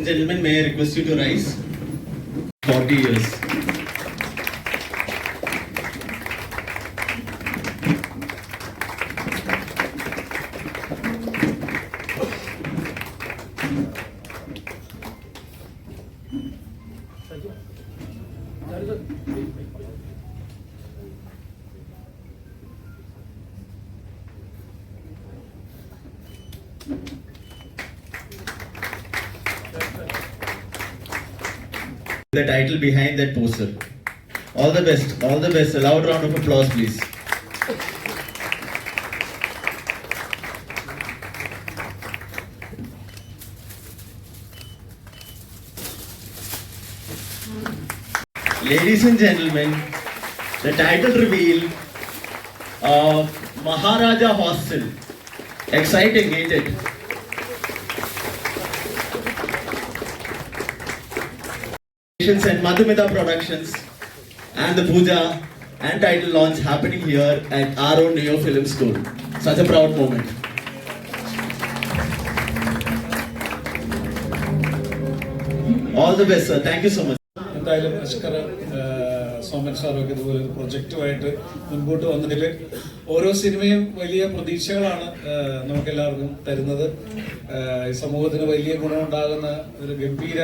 and gentlemen, may I request you to rise? 40 years. The title behind that poster. All the best, all the best. A loud round of applause, please. Ladies and gentlemen, the title reveal of Maharaja Hostel. Exciting, ain't it? Productions and Madhumita Productions and the puja and title launch happening here at our own Neo Film School. Such a proud moment. All the best, sir. Thank you so much. എന്തായാലും അഷ്കർ സോമൻ സാറൊക്കെ ഇതുപോലെ ഒരു പ്രൊജക്റ്റുമായിട്ട് മുൻപോട്ട് വന്നതിൽ ഓരോ സിനിമയും വലിയ പ്രതീക്ഷകളാണ് നമുക്ക് എല്ലാവർക്കും തരുന്നത് ഈ സമൂഹത്തിന് വലിയ ഗുണമുണ്ടാകുന്ന ഒരു ഗംഭീര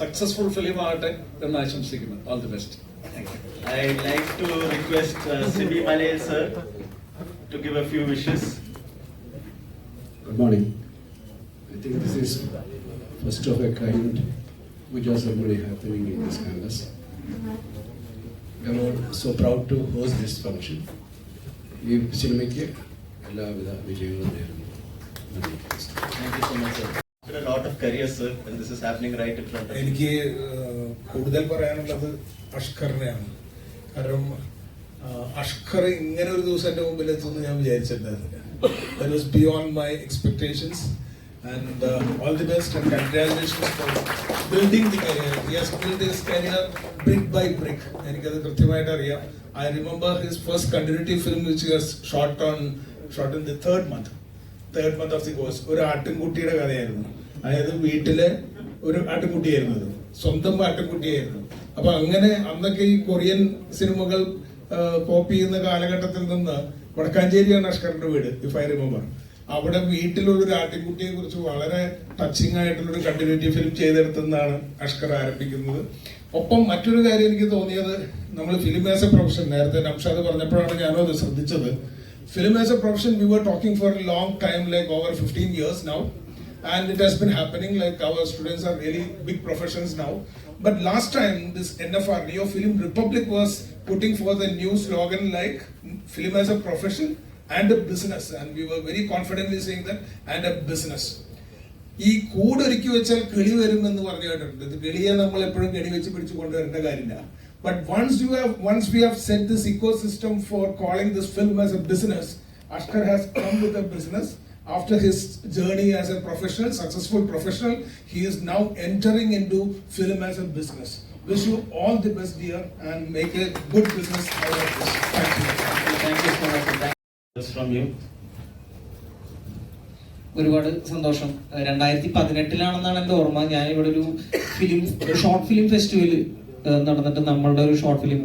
സക്സസ്ഫുൾ ഫിലിം ആകട്ടെ എന്ന് ആശംസിക്കുന്നു all the best I'd like to request uh, Sibi Malay, sir, to give a few wishes. Good morning. I think this is first of a kind puja ceremony happening in this. We proud to host this to host this function. ഈ സിനിമയ്ക്ക് എല്ലാവിധ വിജയങ്ങളും നേരുന്നു നന്ദി Thank you so much, sir. A lot of career, sir, and this is happening right in front of you. എനിക്ക് കൂടുതൽ പറയാനുള്ളത് അഷ്കറിനെയാണ് കാരണം അഷ്കർ ഇങ്ങനെ ഒരു ദിവസം എന്റെ മുമ്പിൽ എത്തുമെന്ന് ഞാൻ വിചാരിച്ചിട്ടുണ്ടായിരുന്നില്ല that was beyond my expectations and all the best and congratulations for building the career yes build his career brick by brick എനിക്കത് കൃത്യമായിട്ട് അറിയാം. I remember his first continuity film which his short on short in the third month third month of the course ഒരു ആട്ടിൻകുട്ടിയുടെ കഥയായിരുന്നു. അതായത് വീട്ടിലെ ഒരു ആട്ടിൻകുട്ടിയായിരുന്നു അത്. സ്വന്തം ആട്ടിൻകുട്ടിയായിരുന്നു. അപ്പൊ അങ്ങനെ അന്നൊക്കെ ഈ കൊറിയൻ സിനിമകൾ കോപ്പി ചെയ്യുന്ന കാലഘട്ടത്തിൽ നിന്ന് വടക്കാഞ്ചേരിയാണ് അഷ്കറിന്റെ വീട് ഇഫ് ഐ റിമെമ്പർ അവിടെ വീട്ടിലുള്ള ഒരു ആട്ടിൻകുട്ടിയെ കുറിച്ച് വളരെ ടച്ചിങ് ആയിട്ടുള്ള ഒരു കണ്ടിന്യൂറ്റി ഫിലിം ചെയ്തെടുത്തെന്നാണ് അഷ്കർ ആരംഭിക്കുന്നത് ഒപ്പം മറ്റൊരു കാര്യം എനിക്ക് തോന്നിയത് നമ്മൾ ഫിലിം ആസ് എ പ്രൊഫഷൻ നേരത്തെ നംഷാദ് പറഞ്ഞപ്പോഴാണ് ഞാനും അത് ശ്രദ്ധിച്ചത് film as a profession we were talking for a long time like over 15 years now and it has been happening like our students are really big professions now but last time this nfr neo film republic was putting forth a new slogan like film as a profession and a business and we were very confidently saying that and a business ഈ കൂടൊരുക്കി വെച്ചാൽ കിളി വരും എന്ന് പറഞ്ഞു കേട്ടിട്ടുണ്ട് ഇത് കിളിയെ നമ്മൾ എപ്പോഴും കെണി വെച്ച് പിടിച്ചു കൊണ്ടുവരേണ്ട കാര്യമില്ല but once you have once we have set this ecosystem for calling this film as a business Ashkar has come with a business After his journey as a professional, successful professional, he is now entering into film as a business. Wish you all the best, dear, and make a good business out of this. Thank you. Thank you so much. ഒരുപാട് സന്തോഷം. രണ്ടായിരത്തി പതിനെട്ടിലാണെന്നാണ് എന്റെ ഓർമ്മ. ഞാൻ ഇവിടെ ഒരു film short film festival നടന്നിട്ട് നമ്മളുടെ ഒരു ഷോർട്ട് ഫിലിം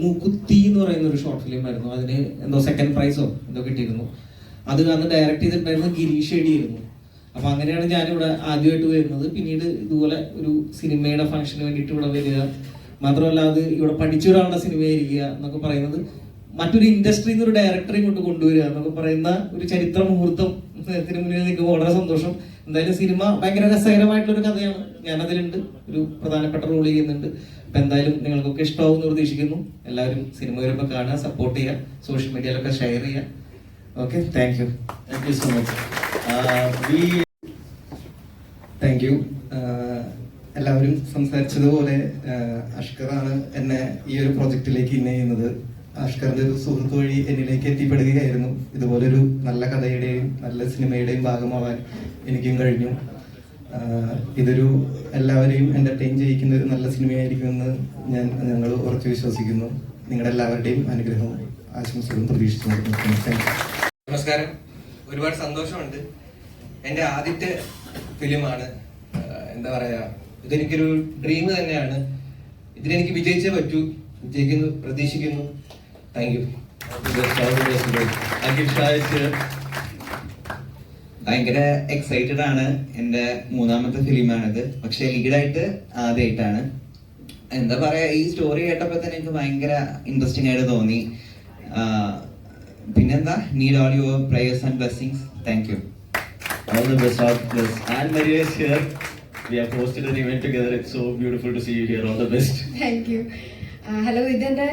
മൂക്കുത്തി എന്ന് പറയുന്ന ഒരു ഷോർട്ട് ഫിലിം ആയിരുന്നു. അതിന് എന്തോ സെക്കൻഡ് പ്രൈസോ എന്തോ കിട്ടിയിരുന്നു. അത് അന്ന് ഡയറക്ട് ചെയ്തിട്ടുണ്ടായിരുന്നത് ഗിരീഷ് ഷെഡി ആയിരുന്നു അപ്പൊ അങ്ങനെയാണ് ഞാനിവിടെ ആദ്യമായിട്ട് വരുന്നത്. പിന്നീട് ഇതുപോലെ ഒരു സിനിമയുടെ ഫംഗ്ഷന് വേണ്ടിയിട്ട് ഇവിടെ വരിക. മാത്രമല്ല അത് ഇവിടെ പഠിച്ച ഒരാളുടെ സിനിമയായിരിക്കുക എന്നൊക്കെ പറയുന്നത് മറ്റൊരു ഇൻഡസ്ട്രിയിൽ നിന്ന് ഒരു ഡയറക്ടറെ കൊണ്ട് കൊണ്ടുവരിക എന്നൊക്കെ പറയുന്ന ഒരു ചരിത്ര മുഹൂർത്തം. ഇതിന് മുന്നിൽ നിൽക്കുമ്പോൾ വളരെ സന്തോഷം. എന്തായാലും സിനിമ ഭയങ്കര രസകരമായിട്ടുള്ള ഒരു കഥയാണ്. ഞാനതിലുണ്ട്. ഒരു പ്രധാനപ്പെട്ട റോൾ ചെയ്യുന്നുണ്ട്. അപ്പൊ എന്തായാലും നിങ്ങൾക്കൊക്കെ ഇഷ്ടമാവും പ്രതീക്ഷിക്കുന്നു. എല്ലാവരും സിനിമ വരുമ്പോൾ കാണുക സപ്പോർട്ട് ചെയ്യുക സോഷ്യൽ മീഡിയയിലൊക്കെ ഷെയർ ചെയ്യുക. Okay thank you thank you so much thank you എല്ലാവരും സംസാരിച്ചതുപോലെ അഷ്കറാണ് എന്നെ ഈ ഒരു പ്രോജക്റ്റിലേക്ക് ഇന്ന ചെയ്യുന്നത്. അഷ്കറിന്റെ ഒരു സുഹൃത്ത് വഴി എന്നിലേക്ക് എത്തിപ്പെടുകയായിരുന്നു. ഇതുപോലൊരു നല്ല കഥയുടെയും നല്ല സിനിമയുടെയും ഭാഗമാവാൻ എനിക്കും കഴിഞ്ഞു. ഇതൊരു എല്ലാവരെയും എന്റർടൈൻ ചെയ്യിക്കുന്ന ഒരു നല്ല സിനിമയായിരിക്കുമെന്ന് ഞാൻ ഞങ്ങൾ ഉറച്ചു വിശ്വസിക്കുന്നു. നിങ്ങളുടെ എല്ലാവരുടെയും അനുഗ്രഹവും ആശംസകളും പ്രതീക്ഷിച്ചു നമസ്കാരം. ഒരുപാട് സന്തോഷമുണ്ട്. എന്റെ ആദ്യത്തെ ഫിലിമാണ് എന്താ പറയാ ഇതെനിക്കൊരു ഡ്രീം തന്നെയാണ്. ഇതിലെനിക്ക് വിജയിച്ചേ പറ്റൂ വിജയിക്കുന്നു പ്രതീക്ഷിക്കുന്നു. Thank you. ഭയങ്കര എക്സൈറ്റഡ് ആണ് എന്റെ മൂന്നാമത്തെ ഫിലിമാണിത് പക്ഷെ ലീഡായിട്ട് ആദ്യമായിട്ടാണ് എന്താ പറയാ ഈ സ്റ്റോറി കേട്ടപ്പോൾ തന്നെ എനിക്ക് ഭയങ്കര ഇൻട്രസ്റ്റിംഗ് ആയിട്ട് തോന്നി പിന്നെന്താ need all your prayers and blessings thank you All the best, all the best. And Maria is here. We have hosted an event together. It's so beautiful to see you here. All the best. Thank you hello ഇതെന്റെ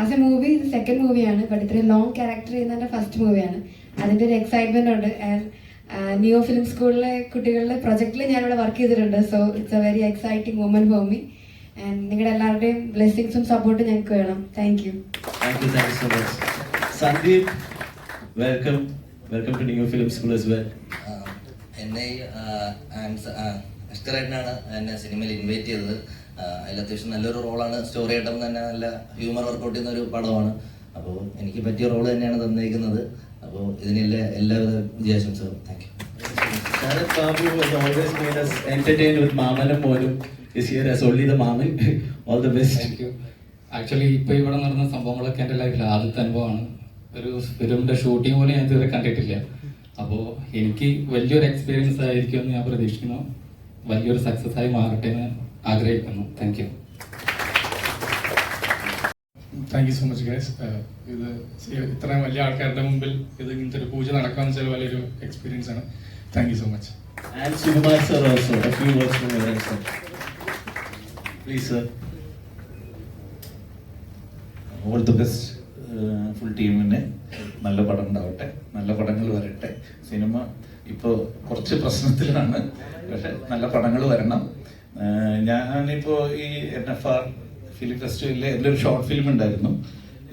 as a movie ഇത് second മൂവിയാണ് but ഇത്രയും long character ചെയ്യുന്ന എന്റെ first മൂവിയാണ് അതിന്റെ ഒരു excitement ഉണ്ട്. ന്യൂ ഫിലിം സ്കൂളിലെ കുട്ടികളുടെ പ്രൊജക്റ്റിൽ ഞാനിവിടെ വർക്ക് ചെയ്തിട്ടുണ്ട്. So it's a very exciting woman for me and നിങ്ങളുടെ എല്ലാവരുടെയും ബ്ലെസ്സിങ്സും സപ്പോർട്ടും ഞങ്ങൾക്ക് വേണം. Thank you Thank you, thank you so much Sandeep welcome welcome to new film school as well ah എന്നെ അഷ്കറേട്ടനാണ് സിനിമയിൽ ഇൻവൈറ്റ് ചെയ്തത്. അതിൽ അത്യാവശ്യം നല്ലൊരു റോളാണ്. സ്റ്റോറി ആയിട്ടും തന്നെ നല്ല ഹ്യൂമർ വർക്കൗട്ട് ചെയ്യുന്ന ഒരു പടമാണ്. അപ്പോൾ എനിക്ക് പറ്റിയ റോൾ തന്നെയാണ് തന്നേക്കുന്നത് അപ്പോൾ ഇതിനുള്ള എല്ലാവിധ വിജയാശംസകളും. Thank you Sharat Babu has always made us entertained with Maman and Monum. Is here as only the Maman. All the best. Thank you actually ഇപ്പൊ ഇവിടെ നടന്ന സംഭവങ്ങളൊക്കെ എന്റെ ലൈഫിൽ ആദ്യത്തെ അനുഭവമാണ്. ഒരു ഫിലിമിന്റെ ഷൂട്ടിംഗ് പോലും ഞാൻ ഇതുവരെ കണ്ടിട്ടില്ല. അപ്പോൾ എനിക്ക് വലിയൊരു എക്സ്പീരിയൻസ് ആയിരിക്കും എന്ന് ഞാൻ പ്രതീക്ഷിക്കുന്നു. വലിയൊരു സക്സസ് ആയി മാറട്ടെ എന്ന് ആഗ്രഹിക്കുന്നു. Thank you thank you so much guys ഇത് ഇത്രയും വലിയ ആൾക്കാരുടെ മുമ്പിൽ ഇത് ഇങ്ങനത്തെ ഒരു പൂജ നടക്കാന്ന് വെച്ചാൽ വലിയൊരു എക്സ്പീരിയൻസ് ആണ്. Thank you so much And Sukumar sir also. A few words from your end, sir. Please, sir. All the best full ടീമിന് നല്ല പടം ഉണ്ടാവട്ടെ. നല്ല പടങ്ങൾ വരട്ടെ. സിനിമ ഇപ്പോൾ കുറച്ച് പ്രശ്നത്തിലാണ്. പക്ഷെ നല്ല പടങ്ങൾ വരണം. ഞാനിപ്പോൾ ഈ എൻ എഫ് ആർ ഫിലിം ഫെസ്റ്റിവലിൽ എന്റെ ഒരു ഷോർട്ട് ഫിലിം ഉണ്ടായിരുന്നു.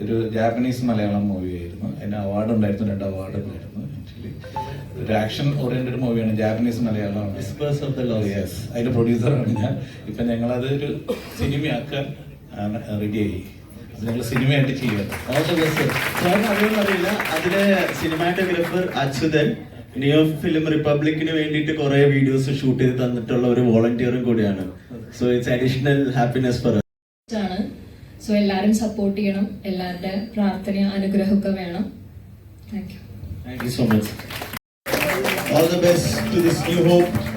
ഒരു ജാപ്പനീസ് മലയാളം മൂവി ആയിരുന്നു. അതിന് അവാർഡ് ഉണ്ടായിരുന്നു. രണ്ട് അവാർഡ് ഉണ്ടായിരുന്നു ആക്ച്വലി ഒരു ആക്ഷൻ ഓറിയന്റഡ് മൂവിയാണ് Japanese Malayalam. Disperse of the lawyers yes അതിന്റെ പ്രൊഡ്യൂസറാണ് ഞാൻ. ഇപ്പൊ ഞങ്ങളത് ഒരു സിനിമയാക്കാൻ റെഡിയായി ആയി. ഞങ്ങൾ സിനിമയായിട്ട് അറിയില്ല. അതിലെ സിനിമാറ്റോഗ്രാഫർ അച്യുതൻ. നിയോ ഫിലിം റിപ്പബ്ലിക്കിന് വേണ്ടിയിട്ട് കുറെ വീഡിയോസ് ഷൂട്ട് ചെയ്ത് തന്നിട്ടുള്ള ഒരു വോളണ്ടിയറും കൂടിയാണ്. So it's additional happiness for ആണ്. സോ എല്ലാവരും സപ്പോർട്ട് ചെയ്യണം. എല്ലാവരുടെ പ്രാർത്ഥന അനുഗ്രഹമൊക്കെ വേണം. Thank you thank you so much all the best to this new hope.